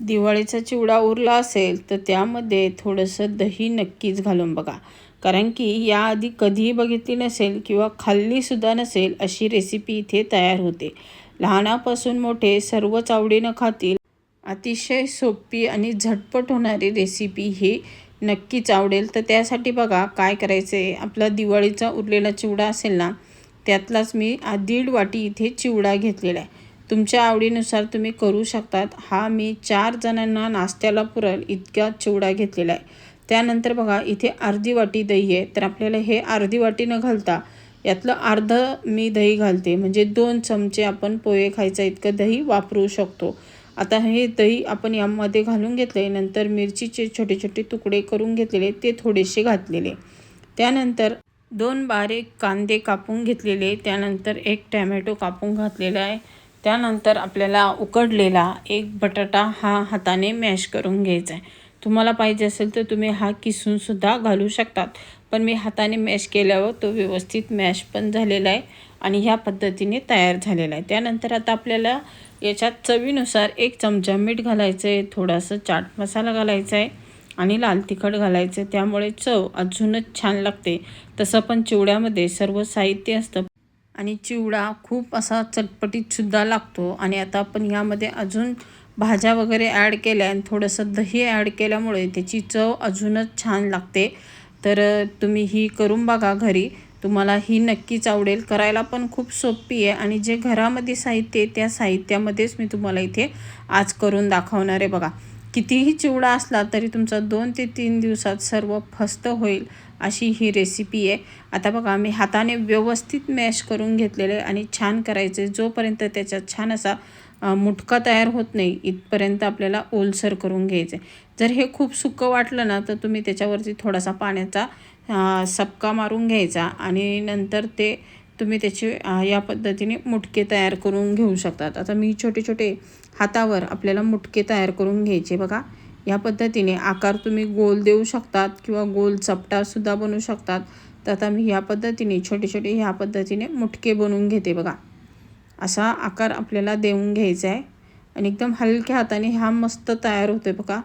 दिवाळीचा चिवडा उरला असेल तर त्यामध्ये थोडंसं दही नक्कीच घालून बघा. कारण की याआधी कधीही बघितली नसेल किंवा खाल्लीसुद्धा नसेल अशी रेसिपी इथे तयार होते. लहानापासून मोठे सर्वच आवडीनं खातील. अतिशय सोपी आणि झटपट होणारी रेसिपी ही नक्कीच आवडेल. तर त्यासाठी बघा काय करायचं आहे आपला दिवाळीचा उरलेला चिवडा असेल ना त्यातलाच मी आ- दीड वाटी इथे चिवडा घेतलेला आहे. तुमच्या आवडीनुसार तुम्ही करू शकतात. हा मी चार जणांना नाश्त्याला पुरल इतका चिवडा घेतलेला आहे. त्यानंतर बघा इथे अर्धी वाटी दही आहे. तर आपल्याला हे अर्धी वाटी न घालता यातलं अर्धं मी दही घालते. म्हणजे दोन चमचे आपण पोहे खायचा इतकं दही वापरू शकतो. आता हे दही आपण यामध्ये घालून घेतले नंतर मिरचीचे छोटे छोटे तुकडे करून घेतलेले ते थोडेसे घातलेले. त्यानंतर दोन बारीक कांदे कापून घेतलेले. त्यानंतर एक टॅमॅटो कापून घातलेला आहे. त्यानंतर आपल्याला उकडलेला एक बटाटा हा हाताने मॅश करून घ्यायचा आहे. तुम्हाला पाहिजे असेल तर तुम्ही हा किसूनसुद्धा घालू शकतात. पण मी हाताने मॅश केल्यावर तो व्यवस्थित मॅश पण झालेला आहे आणि ह्या पद्धतीने तयार झालेला आहे. त्यानंतर आता आपल्याला याच्यात चवीनुसार एक चमचा मीठ घालायचं आहे थोडासा चाट मसाला घालायचा आहे आणि लाल तिखट घालायचं आहे. त्यामुळे चव अजूनच छान लागते. तसं पण चिवड्यामध्ये सर्व साहित्य असतं. आणि चिवडा खूप असा चटपटीतसुद्धा लागतो. आणि आता आपण ह्यामध्ये अजून भाज्या वगैरे ॲड केल्या आणि थोडंसं दही ॲड केल्यामुळे त्याची चव अजूनच छान लागते. तर तुम्ही ही करून बघा घरी. तुम्हाला ही नक्कीच आवडेल. करायला पण खूप सोपी आहे आणि जे घरामध्ये साहित्य आहे त्या साहित्यामध्येच मी तुम्हाला इथे आज करून दाखवणार आहे बघा. कितीही चिवडा असला तरी तुमचा दोन ते तीन दिवसात सर्व फस्त होईल अशी ही रेसिपी आहे. आता बघा मी हाताने व्यवस्थित मॅश करून घेतलेले आणि छान करायचे. जोपर्यंत त्याच्यात छान असा मुटका तयार होत नाही इथपर्यंत आपल्याला ओलसर करून घ्यायचे. जर हे खूप सुकं वाटलं ना तर तुम्ही त्याच्यावरती थोडासा पाण्याचा सपका मारून घ्यायचा आणि नंतर ते तुम्ही त्याचे या पद्धतीने मुटके तयार करून घेऊ शकतात. आता मी छोटे छोटे हातावर आपल्याला मुटके तयार करून घ्यायचे. बघा या पद्धतीने आकार तुम्ही गोल देऊ शकतात किंवा गोल चपटासुद्धा बनवू शकतात. तर आता मी ह्या पद्धतीने छोटे छोटे ह्या पद्धतीने मुटके बनवून घेते बघा. असा आकार आपल्याला देऊन घ्यायचा आहे. आणि एकदम हलक्या हाताने हा मस्त तयार होतो आहे बघा.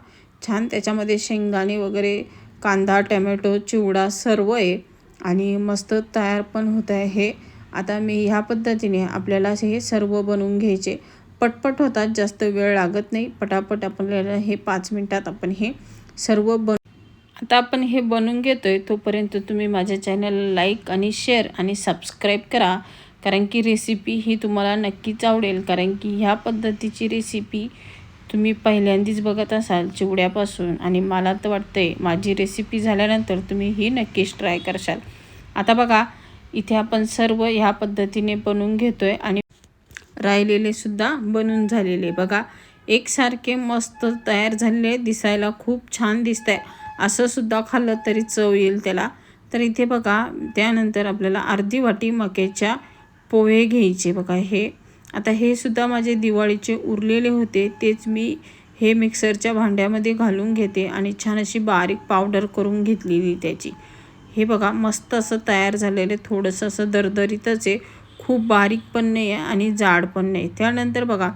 छान त्याच्यामध्ये शेंगदाणे वगैरे कांदा टमॅटो चिवडा सर्व आहे. आणि मस्त तयार पण होत आहे हे. आता मी ह्या पद्धतीने आपल्याला हे सर्व बनवून घ्यायचे. पटपट होतात जास्त वेळ लागत नाही. पटापट आपल्याला हे पाच मिनटात आपण हे सर्व बन आता आपण हे बनवून घेतो आहे तोपर्यंत तुम्ही माझ्या चॅनलला लाईक आणि शेअर आणि सबस्क्राईब करा. कारण की रेसिपी ही तुम्हाला नक्कीच आवडेल. कारण की ह्या पद्धतीची रेसिपी तुम्ही पहिल्यांदाच बघत असाल चिवड्यापासून. आणि मला तर वाटतंय माझी रेसिपी झाल्यानंतर तुम्ही ही नक्कीच ट्राय करशाल. आता बघा इथे आपण सर्व ह्या पद्धतीने बनवून घेतो आहे आणि राहिलेले सुद्धा बनून झालेले. बघा एकसारखे मस्त तयार झालेले दिसायला खूप छान दिसत आहे असं सुद्धा खाल्लं तरी चव येईल त्याला. तर इथे बघा त्यानंतर आपल्याला अर्धी वाटी मक्याच्या पोहे घ्यायचे बघा हे. आता हे सुद्धा माझे दिवाळीचे उरलेले होते तेच मी हे मिक्सरच्या भांड्यामध्ये घालून घेते आणि छान अशी बारीक पावडर करून घेतलेली त्याची. हे बघा मस्त असं तयार झालेलं थोडंसं असं दरदरीतच आहे. खूप बारीक पण नाही आहे आणि जाड पण नाही. त्यानंतर बघा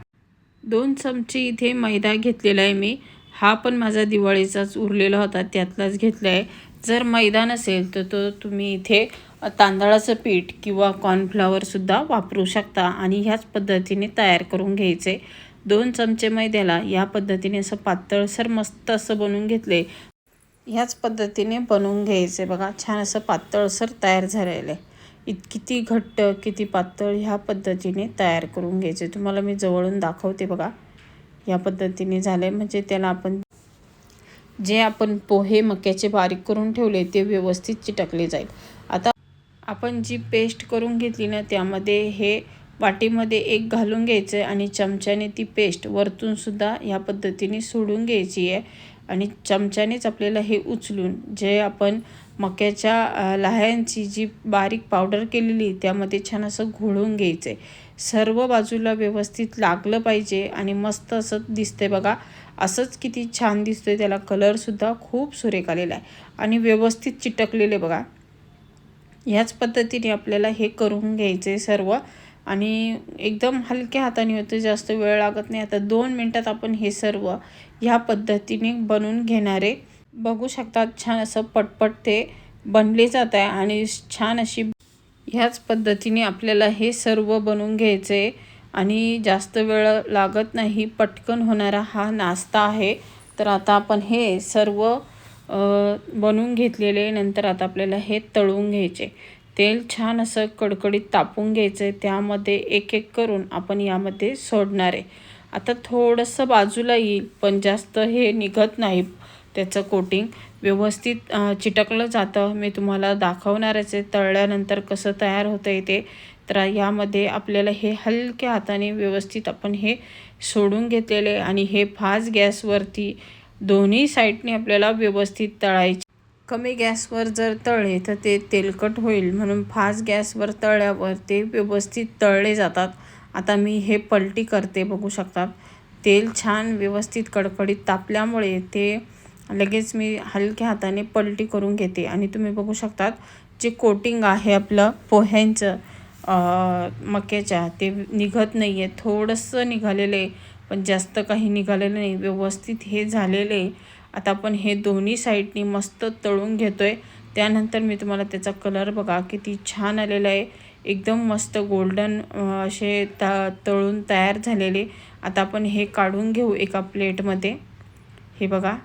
दोन चमचे इथे मैदा घेतलेला आहे मी. हा पण माझा दिवाळीचाच उरलेला होता त्यातलाच घेतला आहे जर मैदा नसेल तर तो तुम्ही इथे तांदळाचं पीठ किंवा कॉर्नफ्लावरसुद्धा वापरू शकता आणि ह्याच पद्धतीने तयार करून घ्यायचे. दोन चमचे मैद्याला या पद्धतीने असं पातळसर मस्त असं बनवून घेतले. ह्याच पद्धतीने बनवून घ्यायचे बघा छान असं पातळसर तयार झालेलं. आहे इत किती घट्ट किती पातळ ह्या पद्धतीने तयार करून घ्यायचे. तुम्हाला मी जवळून दाखवते बघा. या पद्धतीने झाले म्हणजे त्याला आपण जे आपण पोहे मक्याचे बारीक करून ठेवले ते व्यवस्थित चिटकले जाईल. आता आपण जी पेस्ट करून घेतली ना त्यामध्ये हे वाटीमध्ये एक घालून घ्यायचं आहे आणि चमच्याने ती पेस्ट वरतूनसुद्धा ह्या पद्धतीने सोडून घ्यायची आहे. आणि चमच्यानेच आपल्याला हे उचलून जे आपण मक्याच्या लाह्यांची जी बारीक पावडर केलेली त्यामध्ये छान असं घोळून घ्यायचं आहे सर्व बाजूला व्यवस्थित लागलं पाहिजे आणि मस्त असं दिसते बघा. असंच किती छान दिसतोय त्याला कलरसुद्धा खूप सुरेख आलेला आहे. आणि व्यवस्थित चिटकलेले बघा. ह्याच पद्धतीने आपल्याला हे करून घ्यायचे सर्व. आणि एकदम हलक्या हाताने होते जास्त वेळ लागत नाही. आता दोन मिनटात आपण हे सर्व ह्या पद्धतीने बनवून घेणारे. बघू शकतात छान असं पटपट ते बनले जात आहे आणि छान अशी ह्याच पद्धतीने आपल्याला हे सर्व बनवून घ्यायचे आहे आणि जास्त वेळ लागत नाही पटकन होणारा हा नाश्ता आहे. तर आता आपण हे सर्व बनवून घेतलेले नंतर आता आपल्याला हे तळून घ्यायचे. तेल छान असं कडकडीत तापून घ्यायचं आहे त्यामध्ये एक एक करून आपण यामध्ये सोडणार आहे. आता थोडंसं बाजूला येईल पण जास्त हे निघत नाही. त्याचं कोटिंग व्यवस्थित चिटकलं जातं. मी तुम्हाला दाखवणारच आहे तळल्यानंतर कसं तयार होतं आहे ते. तर यामध्ये आपल्याला हे हलक्या हाताने व्यवस्थित आपण हे सोडून घेतलेले आणि हे फास्ट गॅसवरती दोन्ही साईडने आपल्याला व्यवस्थित तळायचे. कमी गॅसवर जर तळले तर ते तेलकट होईल. म्हणून फास्ट गॅसवर तळल्यावर ते व्यवस्थित तळले जातात. आता मी हे पलटी करते बघू शकतात. तेल छान व्यवस्थित कडकडीत तापल्यामुळे ते लगेच मी हलक्या हाताने पलटी करून घेते. आणि तुम्ही बघू शकतात जे कोटिंग आहे आपलं पोह्यांचं मक्याच्या ते निघत नाही आहे थोडंसं निघालेलं आहे पण जास्त काही निघालेलं नाही. व्यवस्थित हे झालेलं. आहे आता आपण हे दोन्ही साईडनी मस्त तळून घेतो आहे त्यानंतर मी तुम्हाला त्याचा कलर बघा किती छान आलेला आहे. एकदम मस्त गोल्डन असे त तळून तयार झालेले. आता आपण हे काढून घेऊ एका प्लेटमध्ये हे बघा.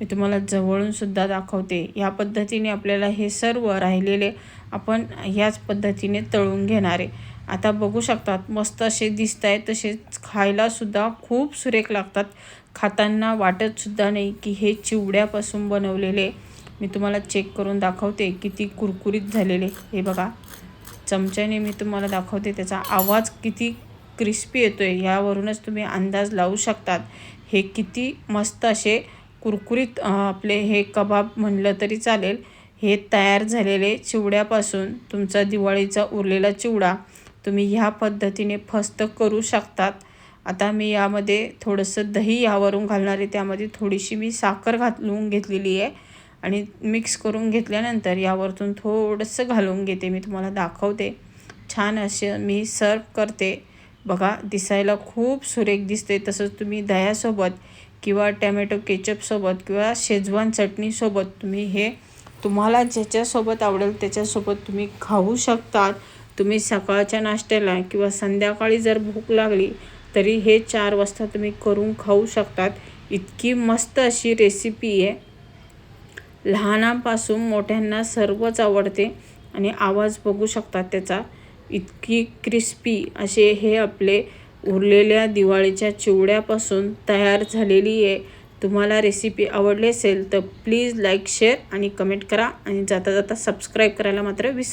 मी तुम्हाला जवळूनसुद्धा दाखवते. ह्या पद्धतीने आपल्याला हे सर्व राहिलेले आपण ह्याच पद्धतीने तळून घेणार आहे. आता बघू शकतात मस्त असे दिसत आहेत तसेच खायलासुद्धा खूप सुरेख लागतात. खाताना वाटतसुद्धा नाही की हे चिवड्यापासून बनवलेले. मी तुम्हाला चेक करून दाखवते किती कुरकुरीत झालेले. हे बघा. चमच्याने मी तुम्हाला दाखवते त्याचा आवाज किती क्रिस्पी येतो आहे यावरूनच तुम्ही अंदाज लावू शकतात. हे किती मस्त असे कुरकुरीत आपले हे कबाब म्हणलं तरी चालेल. हे तयार झालेले चिवड्यापासून तुमचा दिवाळीचा उरलेला चिवडा तुम्ही ह्या पद्धतीने फस्त करू शकतात. आता मी यामध्ये थोडंसं दही यावरून घालणार आहे त्यामध्ये थोडीशी मी साखर घालून घेतलेली आहे. आणि मिक्स करून घेतल्यानंतर यावरतून थोडंसं घालून घेते मी तुम्हाला दाखवते. छान असे मी सर्व करते. बघा दिसायला खूप सुरेख दिसते. तसंच तुम्ही दह्यासोबत किंवा टॅमॅटो केचपसोबत किंवा शेजवान चटणीसोबत तुम्ही हे तुम्हाला ज्याच्यासोबत आवडेल त्याच्यासोबत तुम्ही खाऊ शकतात. तुम्ही सकाळच्या नाश्त्याला किंवा संध्याकाळी जर भूक लागली तरी हे चार वाजता तुम्ही करून खाऊ शकतात. इतकी मस्त अशी रेसिपी आहे. लहानापासून मोठ्यांना सर्वच आवडते आणि आवाज बघू शकतात त्याचा. इतकी क्रिस्पी असे हे आपले उरलेल्या दिवाळीच्या चिवड्यापासून तयार झालेली आहे. तुम्हाला रेसिपी आवडली असेल तर प्लीज लाईक शेअर आणि कमेंट करा. आणि जाता जाता सबस्क्राईब करायला मात्र विसरू